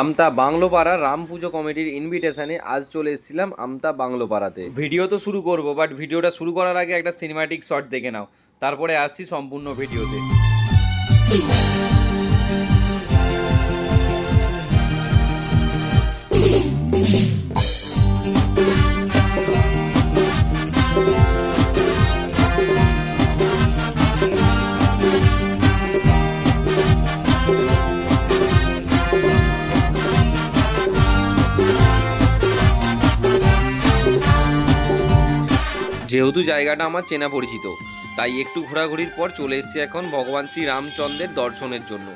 আমতা বাংলোপাড়া রাম পুজো কমিটির ইনভিটেশনে আজ চলে এসেছিলাম আমতা বাংলোপাড়াতে। ভিডিও তো শুরু করব বাট ভিডিওটা শুরু করার আগে একটা সিনেমাটিক শট দেখে নাও। তারপরে আসছি সম্পূর্ণ ভিডিওতে। যেহেতু জায়গাটা আমার চেনা পরিচিত, তাই একটু ঘোরাঘুরির পর চলে এসেছি এখন ভগবান শ্রী রামচন্দ্রের দর্শনের জন্য।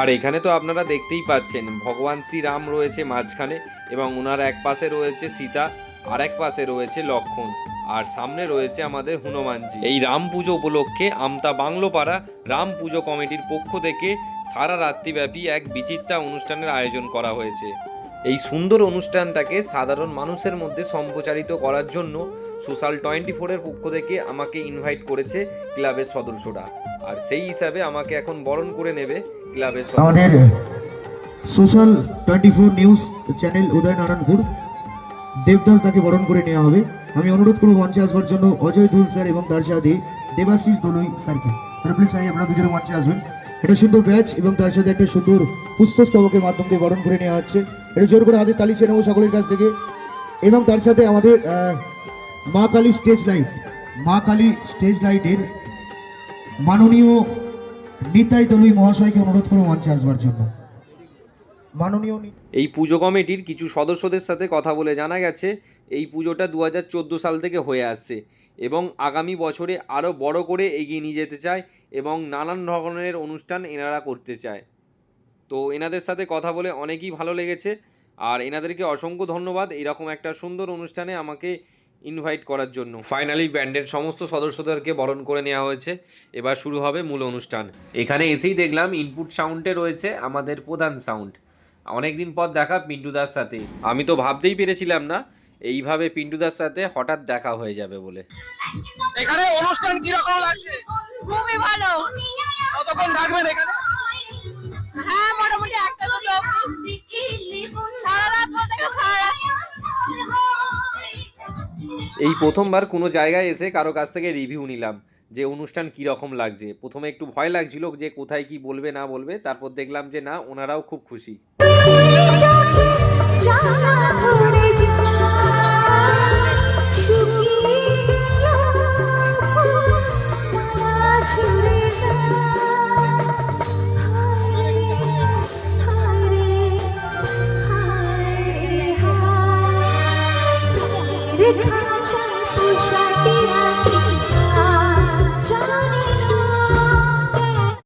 আর এখানে তো আপনারা দেখতেই পাচ্ছেন, ভগবান শ্রী রাম রয়েছে মাঝখানে এবং ওনার এক পাশে রয়েছে সীতা আর এক পাশে রয়েছে লক্ষণ, আর সামনে রয়েছে আমাদের হনুমানজি। এই রাম পুজো উপলক্ষে আমতা বাংলোপাড়া রাম পুজো কমিটির পক্ষ থেকে সারা রাত্রিব্যাপী এক বিচিত্রা অনুষ্ঠানের আয়োজন করা হয়েছে। এই সুন্দর অনুষ্ঠানটাকে সাধারণ মানুষের মধ্যে সম্প্রচারিত করার জন্য সোশ্যাল টোয়েন্টি ফোরের পক্ষ থেকে আমাকে ইনভাইট করেছে ক্লাবের সদস্যরা। আর সেই হিসাবে আমাকে এখন বরণ করে নেবে ক্লাবের আমাদের social twenty four news channel Udaynarayanpur, Debdas তাকে বরণ করে নেওয়া হবে। আমি অনুরোধ করব মঞ্চে আসবার জন্য অজয় দুল স্যার এবং তার সাথে দেবাশিস দলুই স্যারকে। প্লিজ ভাই আপনারা দুজনে মঞ্চে আসবেন। এটা সুন্দর ব্যাচ এবং তার সাথে একটা সুন্দর পুষ্পস্তবকের মাধ্যমে বরণ করে নেওয়া হচ্ছে। এটা জোর করে হাতে তালি চেয়ে নেব সকলের কাছ থেকে। এবং তার সাথে আমাদের মা কালী স্টেজ লাইট মা কালী স্টেজ লাইটের মাননীয় নিতাই দলুই মহাশয়কে অনুরোধ করব মঞ্চে আসবার জন্য। এই পুজো কমিটির কিছু সদস্যদের সাথে কথা বলে জানা গেছে, এই পুজোটা দু হাজার চোদ্দ সাল থেকে হয়ে আসছে এবং আগামী বছরে আরও বড় করে এগিয়ে নিয়ে যেতে চায় এবং নানান ধরনের অনুষ্ঠান এনারা করতে চায়। তো এনাদের সাথে কথা বলে অনেকই ভালো লেগেছে। আর এনাদেরকে অসংখ্য ধন্যবাদ এরকম একটা সুন্দর অনুষ্ঠানে আমাকে ইনভাইট করার জন্য। ফাইনালি ব্যান্ডের সমস্ত সদস্যদেরকে বরণ করে নেওয়া হয়েছে। এবার শুরু হবে মূল অনুষ্ঠান। এখানে এসেই দেখলাম ইনপুট সাউন্ডে রয়েছে আমাদের প্রধান সাউন্ড অনেকদিন পর দেখা পিন্টু পিন্টুদার সাথে। আমি তো ভাবতেই পেরেছিলাম না এইভাবে পিন্টু পিন্টুদার সাথে হঠাৎ দেখা হয়ে যাবে বলে। এখানে অনুষ্ঠান কীরকম লাগছে? খুবই ভালো। কতক্ষণ থাকবেন এখানে? হ্যাঁ মোটামুটি একটা দুটো সারা রাত বলতে গেলে সারা রাত এই প্রথমবার কোনো জায়গায় এসে কারও কাছ থেকে রিভিউ নিলাম যে অনুষ্ঠান কি রকম লাগছে। প্রথমে একটু ভয় লাগছিল যে কোথায় কি বলবে না বলবে। তারপর দেখলাম যে না ওনারাও খুব খুশি।